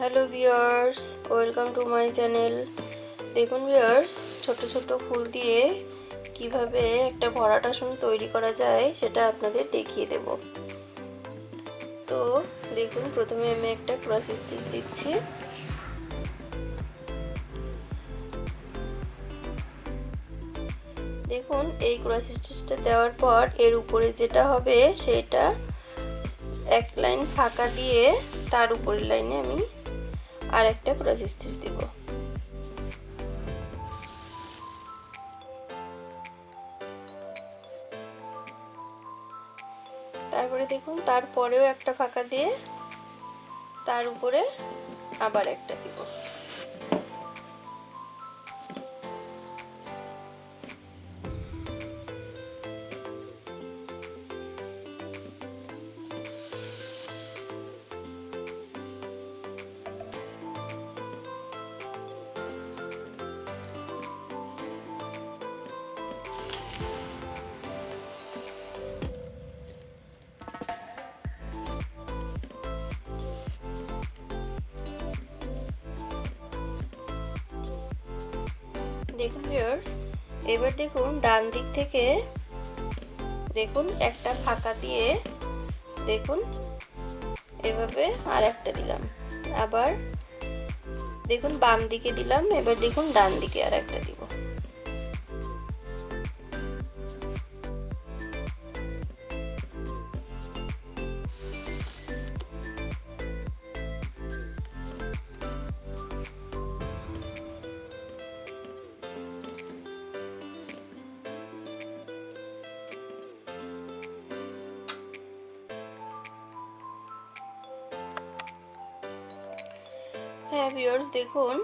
Hello viewers welcome to my channel দেখুন viewers ছোট ছোট ফুল দিয়ে কীভাবে একটা ভরাট আসন তৈরি করা যায় সেটা আপনাদের দেখিয়ে দেব। তো দেখুন, প্রথমে আমি একটা ক্রস স্টিচ দিচ্ছি। দেখুন, এই ক্রস স্টিচটা দেওয়ার পর এর উপরে যেটা হবে সেটা এক লাইন ফাঁকা দিয়ে তার উপরের লাইনে আমি আর একটা ক্রস স্টিচ দেব। তারপরে দেখুন, তারপরেও একটা ফাঁকা দিয়ে তার উপরে আবার একটা দিব। দেখুন ভিউয়ার্স এবার দেখুন ডান দিক থেকে দেখুন একটা ফাঁকা দিয়ে দেখুন, এভাবে আর একটা দিলাম। আবার দেখুন বাম দিকে দিলাম, এবার দেখুন ডান দিকে আর একটা দিব হ্যাঁ ভিওর্স দেখুন।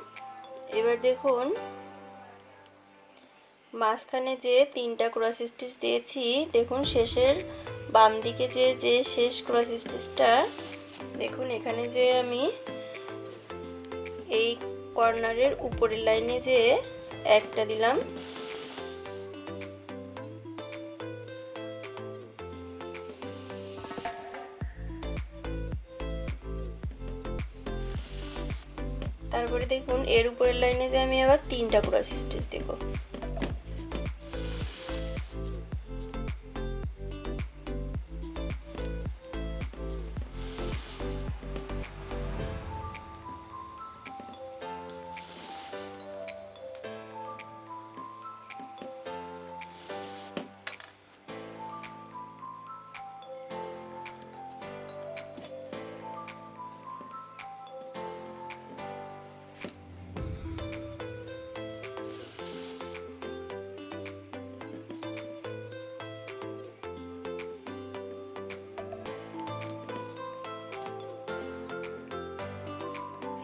এবার দেখুন। মাঝখানে যে তিনটা ক্রস স্টিচ দিয়েছি, দেখুন শেষের বাম দিকে যে যে শেষ ক্রস স্টিচটা দেখুন এখানে যে আমি এই কর্নারের উপরের লাইনে যে একটা দিলাম। তিনটা ক্রস স্টিচ দেব।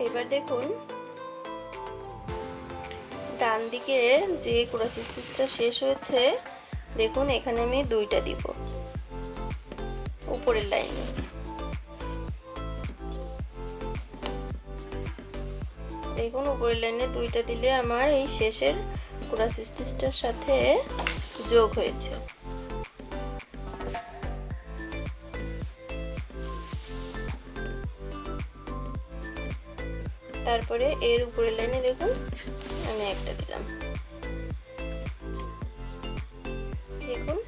এবার দেখুন, ডান দিকে যে ক্রস স্টিচটা শেষ হয়েছে, দেখুন এখানে আমি দুইটা দিব, উপরের লাইনে। দেখুন, উপরের লাইনে দুইটা দিলে আমার এই শেষের ক্রস স্টিচটার সাথে যোগ হয়েছে। তারপরে এর উপরের লাইনে দেখুন, আমি একটা দিলাম। দেখুন,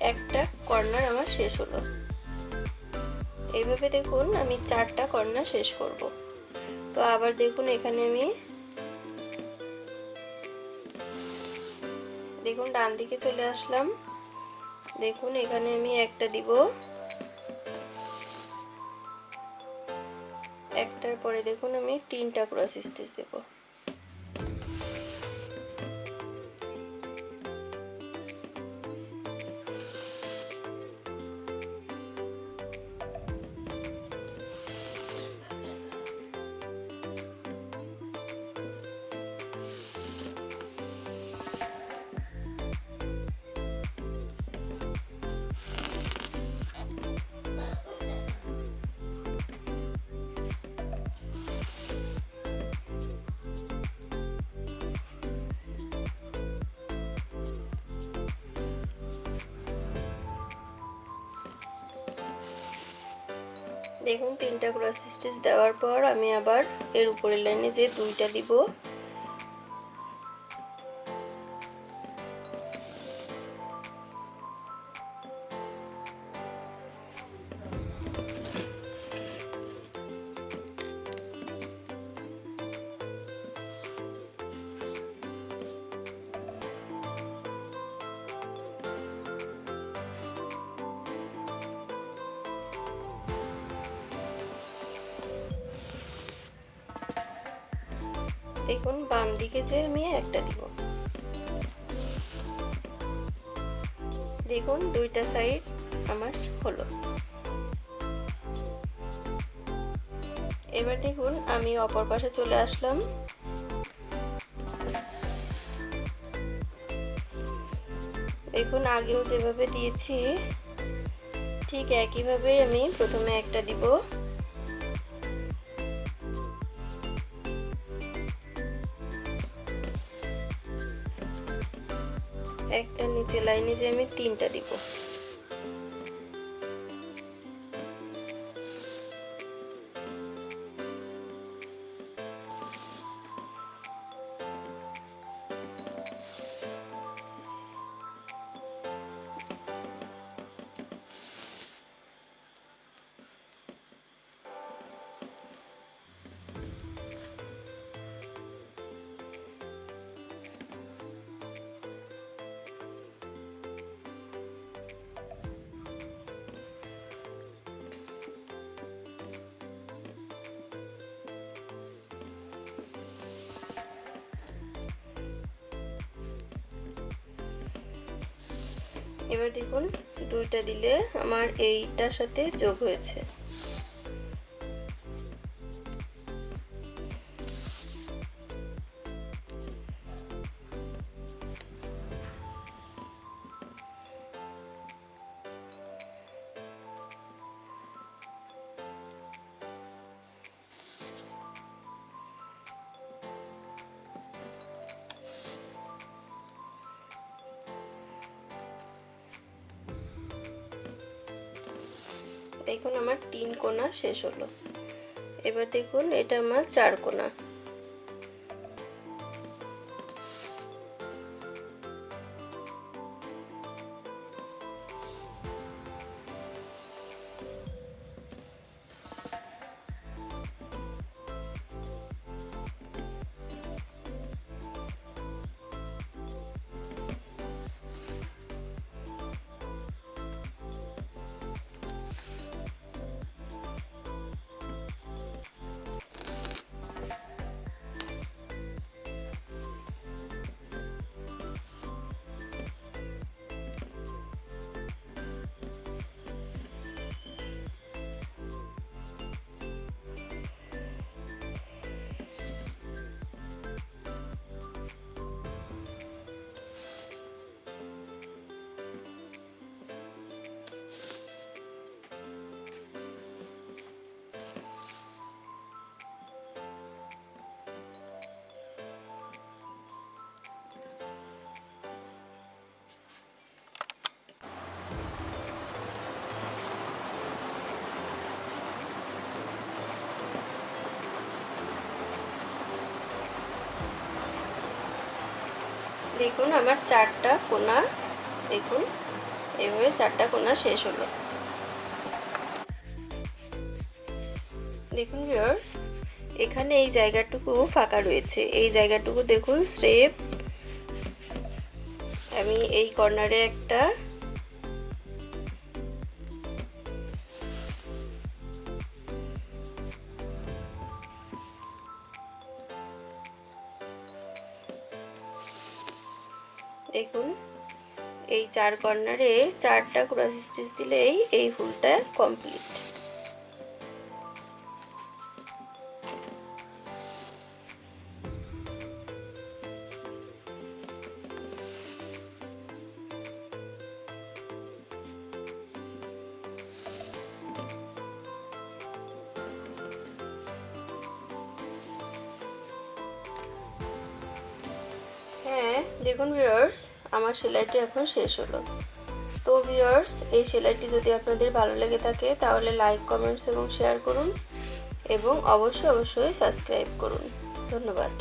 একটা কর্নার আমার শেষ হলো। এইভাবে দেখুন, আমি চারটা কর্নার শেষ করব। তো আবার দেখুন, এখানে আমি দেখুন, ডান দিকে চলে আসলাম। দেখুন, এখানে আমি একটা দিব। পরে দেখুন আমি তিনটা ক্রস স্টিচ দেব। দেখুন তিনটা ক্রস স্টিচ দেওয়ার পর আমি আবার এর উপরের লাইনে যে দুইটা দিব দেখুন, বাম দিকে যে আমি একটা দিব। দেখুন, দুইটা সাইড আমার হলো। এবার দেখুন, আমি অপর পাশে চলে আসলাম। দেখুন, আগেও যেভাবে দিয়েছি, ঠিক একইভাবে আমি প্রথমে একটা দিব। নিচে লাইনে যে আমি তিনটা দিব। এবার দেখুন দুইটা দিলে আমার এইটার সাথে যোগ হয়েছে। দেখুন আমার তিন কোনা শেষ হলো। এবার দেখুন এটা আমার চার কোনা। দেখুন আমার চারটা কোনা, দেখুন। এভাবে চারটা কোনা শেষ হলো। দেখুন ভিউয়ার্স এখানে এই জায়গাটুকু ফাঁকা রয়েছে। এই জায়গাটুকু দেখুন স্টেপ আমি এই কর্নারে একটা দেখুন এই চার কর্নারে চারটা ক্রস স্টিচ দিলেই এই ফুলটা কমপ্লিট দেখুন ভিওর্স আমার সেলাইটি এখন শেষ হলো। তো ভিওর্স এই সেলাইটি যদি আপনাদের ভালো লেগে থাকে, তাহলে লাইক কমেন্টস এবং শেয়ার করুন এবং অবশ্যই অবশ্যই সাবস্ক্রাইব করুন। ধন্যবাদ।